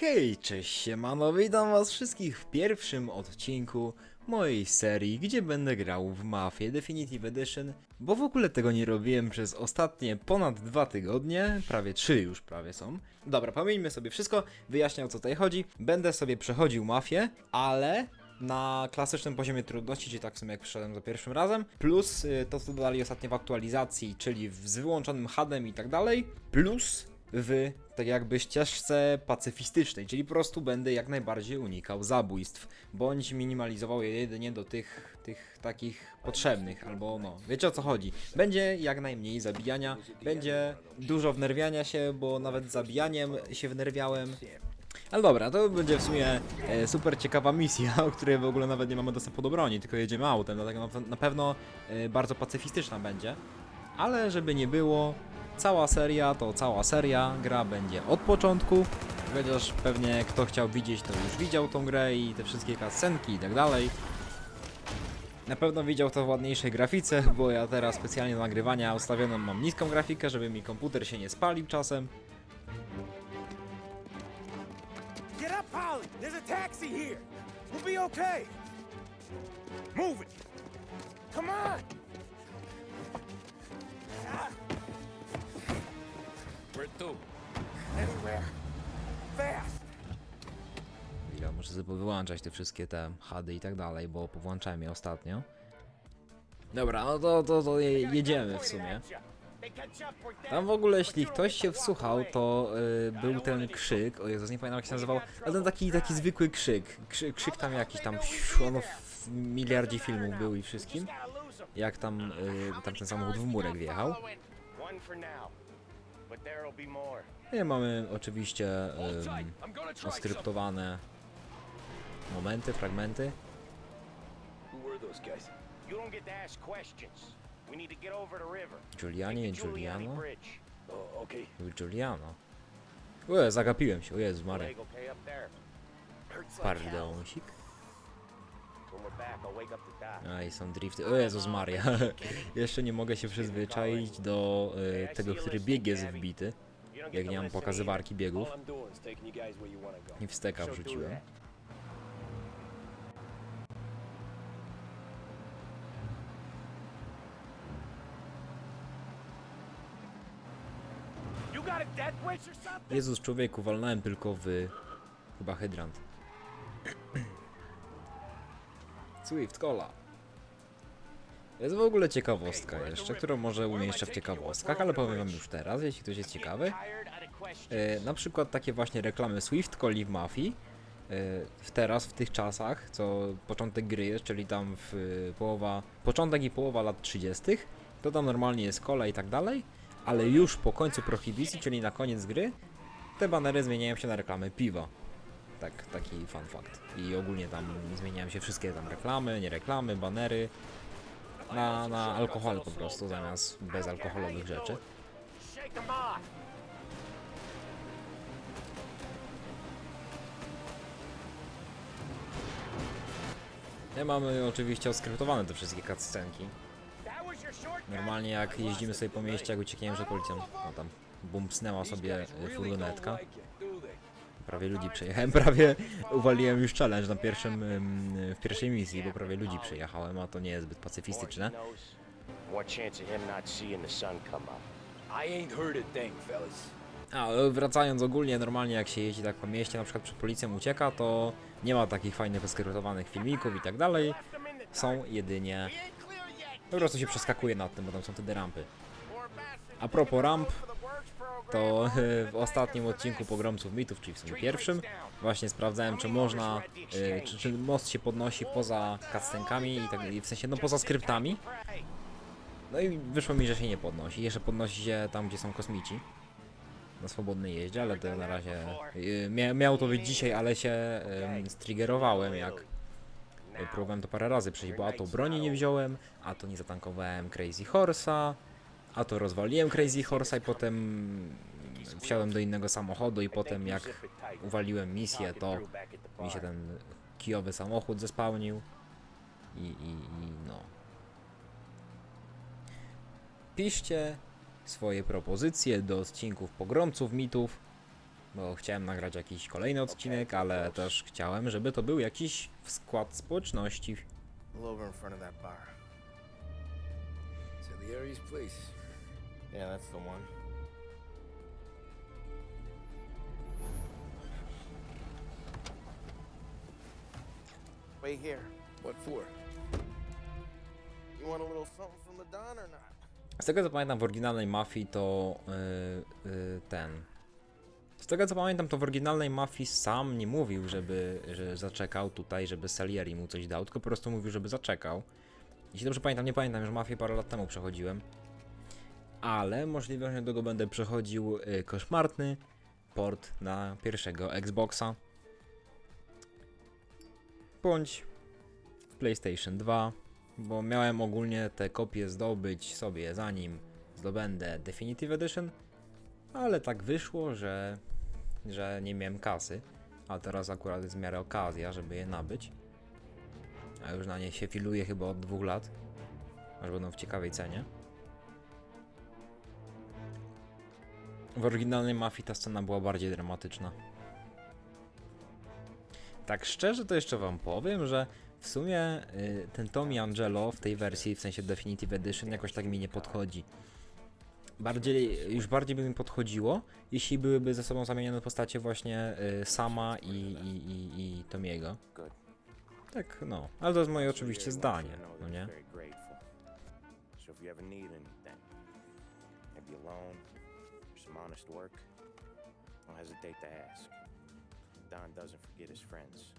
Hej, cześć siemano, witam was wszystkich w pierwszym odcinku mojej serii, gdzie będę grał w Mafię Definitive Edition, bo w ogóle tego nie robiłem przez ostatnie ponad dwa tygodnie, prawie trzy już prawie są. Dobra, pomijmy sobie wszystko, wyjaśnię o co tutaj chodzi. Będę sobie przechodził Mafię, ale na klasycznym poziomie trudności, czyli tak w sumie jak przyszedłem za pierwszym razem, plus y, to co dodali ostatnio w aktualizacji, czyli z wyłączonym HUD-em i tak dalej, plus w tak jakby ścieżce pacyfistycznej, czyli po prostu będę jak najbardziej unikał zabójstw, bądź minimalizował je jedynie do tych, tych takich potrzebnych, albo no, wiecie o co chodzi. Będzie jak najmniej zabijania, będzie dużo wnerwiania się, bo nawet zabijaniem się wnerwiałem. Ale dobra, to będzie w sumie e, super ciekawa misja, o której w ogóle nawet nie mamy dostępu do broni, tylko jedziemy autem, dlatego na, na pewno e, bardzo pacyfistyczna będzie. Ale żeby nie było, cała seria to cała seria, gra będzie od początku, chociaż pewnie kto chciał widzieć, to już widział tą grę i te wszystkie cutscenki i tak dalej. Na pewno widział to w ładniejszej grafice, bo ja teraz specjalnie do nagrywania ustawioną mam niską grafikę, żeby mi komputer się nie spalił czasem. Get up, Polly! There's a taxi here! We'll be okay! Move it! Come on! Anywhere! Fast! Ja muszę sobie wyłączać te wszystkie te hady i tak dalej, bo powłączałem je ostatnio. Dobra, no to, to, to je, jedziemy w sumie. Tam w ogóle, jeśli ktoś się wsłuchał, to y, był ten krzyk, o Jezus, nie pamiętam jak się nazywał, ale ten taki, taki zwykły krzyk. Krzyk, krzyk tam jakiś tam, ono w miliardzie filmów był i wszystkim. Jak tam, y, tam ten samochód w murek wjechał. I mamy oczywiście oskryptowane momenty, fragmenty. Who were those guys? You don't get to ask questions. We need to get over the river. Giuliani, Take the Giuliani Giuliano? Bridge. Oh, okay. Giuliano. Ue, zagapiłem się, o Jezu Mary. I są drifty. O Jezus Maria. Jeszcze nie mogę się przyzwyczaić do e, tego, który bieg jest wbity. Jak nie mam pokazywarki biegów. I wsteka wrzuciłem. Jezus człowieku, walnąłem tylko w... Chyba hydrant. Swift, cola. Jest w ogóle ciekawostka jeszcze, którą może umieszczę w ciekawostkach, ale powiem wam już teraz, jeśli ktoś jest ciekawy. E, na przykład takie właśnie reklamy Swift Coli w Mafii. E, w teraz, w tych czasach, co początek gry jest, czyli tam w e, połowa, początek i połowa lat 30., to tam normalnie jest kola i tak dalej, ale już po końcu prohibicji, czyli na koniec gry, te banery zmieniają się na reklamy piwa. Tak, taki fun fact. I ogólnie tam zmieniają się wszystkie tam reklamy, nie reklamy, banery na, na alkohol po prostu, zamiast bezalkoholowych rzeczy. Ja mamy oczywiście oskryptowane te wszystkie cutscenki. Normalnie jak jeździmy sobie po mieście, jak uciekniemy przed policją, no tam bumpsnęła sobie furgonetka. like it, do they? Prawie ludzi przejechałem, prawie uwaliłem już challenge na pierwszym, ym, w pierwszej misji, bo prawie ludzi przejechałem, a to nie jest zbyt pacyfistyczne. A wracając ogólnie, normalnie jak się jeździ tak po mieście, na przykład przed policją ucieka, to nie ma takich fajnych oskryptowanych filmików i tak dalej. Są jedynie... Po prostu się przeskakuje nad tym, bo tam są wtedy rampy. A propos ramp, to e, w ostatnim odcinku Pogromców Mitów, czyli w sumie pierwszym, właśnie sprawdzałem, czy można, e, czy, czy most się podnosi poza cutscenkami i tak w sensie, no poza skryptami. No i wyszło mi, że się nie podnosi. Jeszcze podnosi się tam, gdzie są kosmici. Na swobodnej jeździe, ale to na razie... e, Mia, miało to być dzisiaj, ale się e, striggerowałem, jak próbowałem to parę razy przejść, bo a to broni nie wziąłem, a to nie zatankowałem Crazy Horse'a, a to rozwaliłem Crazy Horse'a i potem wsiadłem do innego samochodu i potem jak uwaliłem misję, to mi się ten kijowy samochód zespałnił i, i, i no. Piszcie swoje propozycje do odcinków Pogromców Mitów bo chciałem nagrać jakiś kolejny odcinek, ale też chciałem, żeby to był jakiś skład społeczności. Pull over in front of that bar. Salieri's place. Yeah, that's the one. Wait here. What for? You want a little something from the Don or not? Z tego co pamiętam w oryginalnej mafii to yy, yy, ten. Z tego co pamiętam to w oryginalnej mafii sam nie mówił, żeby że zaczekał tutaj, żeby Salieri mu coś dał, tylko po prostu mówił, żeby zaczekał. Jeśli dobrze pamiętam, nie pamiętam, już mafię parę lat temu przechodziłem. Ale możliwe, że niedługo będę przechodził yy, koszmarny port na pierwszego Xboxa. Bądź PlayStation 2 bo miałem ogólnie te kopie zdobyć sobie zanim zdobędę Definitive Edition, ale tak wyszło, że, że nie miałem kasy, a teraz akurat jest w miarę okazja, żeby je nabyć. A już na nie się filuję chyba od dwóch lat, aż będą w ciekawej cenie. W oryginalnej Mafii ta scena była bardziej dramatyczna. Tak szczerze to jeszcze wam powiem, że w sumie y, ten Tommy Angelo w tej wersji, w sensie Definitive Edition, jakoś tak mi nie podchodzi. Bardziej, już bardziej by mi podchodziło, jeśli byłyby ze sobą zamienione postacie właśnie y, Sama i, i, i, i Tomiego. Tak, no. Ale to jest moje oczywiście zdanie, no nie? So if you ever need anything, maybe a loan or some honest work, don't hesitate to ask. Don doesn't forget his friends.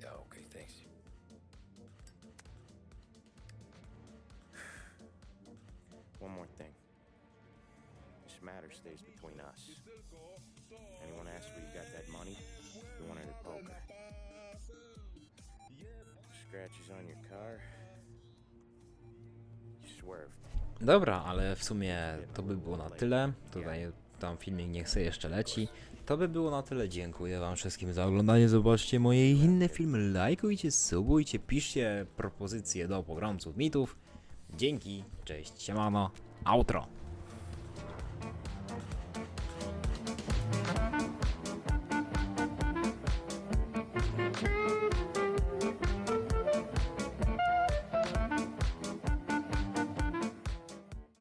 Yeah, okay, thanks. One more thing. This matter stays between us. Anyone asks where you got that money, we want it at poker. Scratches on your car. You swerved. Dobra, ale w sumie to by było na tyle. Tutaj tam filmik niech sobie jeszcze leci. To by było na tyle. Dziękuję wam wszystkim za oglądanie. Zobaczcie moje inne filmy. Lajkujcie, subujcie, piszcie propozycje do pogromców mitów. Dzięki, cześć, siemano, outro.